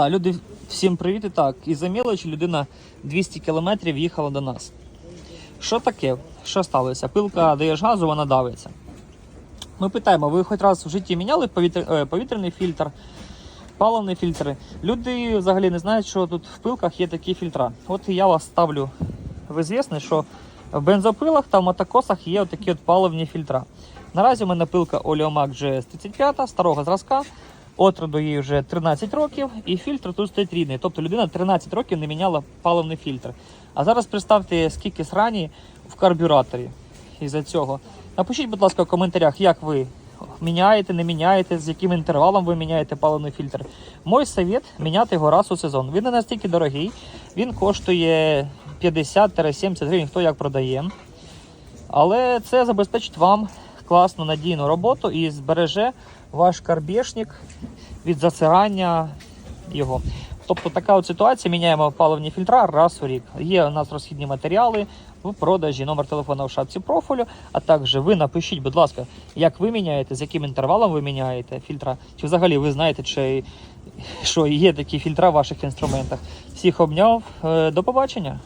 А, люди, всім привіт. І так, із-за мілочі людина 200 кілометрів їхала до нас. Що таке? Що сталося? Пилка даєш газу, вона давиться. Ми питаємо, ви хоч раз в житті міняли повітря, е, повітряний фільтр, паливний фільтр? Люди взагалі не знають, що тут в пилках є такі фільтра. От я вас ставлю в звісне, що в бензопилах та в мотокосах є такі от паливні фільтра. Наразі у мене пилка Oleomac GS35 старого зразка. Отроду їй вже 13 років, і фільтр тут стоїть рідний. Тобто людина 13 років не міняла паливний фільтр. А зараз представте, скільки срані в карбюраторі із-за цього. Напишіть, будь ласка, в коментарях, як ви міняєте, не міняєте, з яким інтервалом ви міняєте паливний фільтр. Мой совет міняти його раз у сезон. Він не настільки дорогий, він коштує 50-70 гривень, хто як продає. Але це забезпечить вам класну надійну роботу і збереже ваш карбішник від засирання його. Тобто така от ситуація, міняємо паливні фільтра раз у рік. Є у нас розхідні матеріали в продажі, номер телефона в шапці профілю. А також ви напишіть, будь ласка, як ви міняєте, з яким інтервалом ви міняєте фільтра, чи взагалі ви знаєте, чи що є такі фільтра в ваших інструментах. Всіх обняв. Е, До побачення.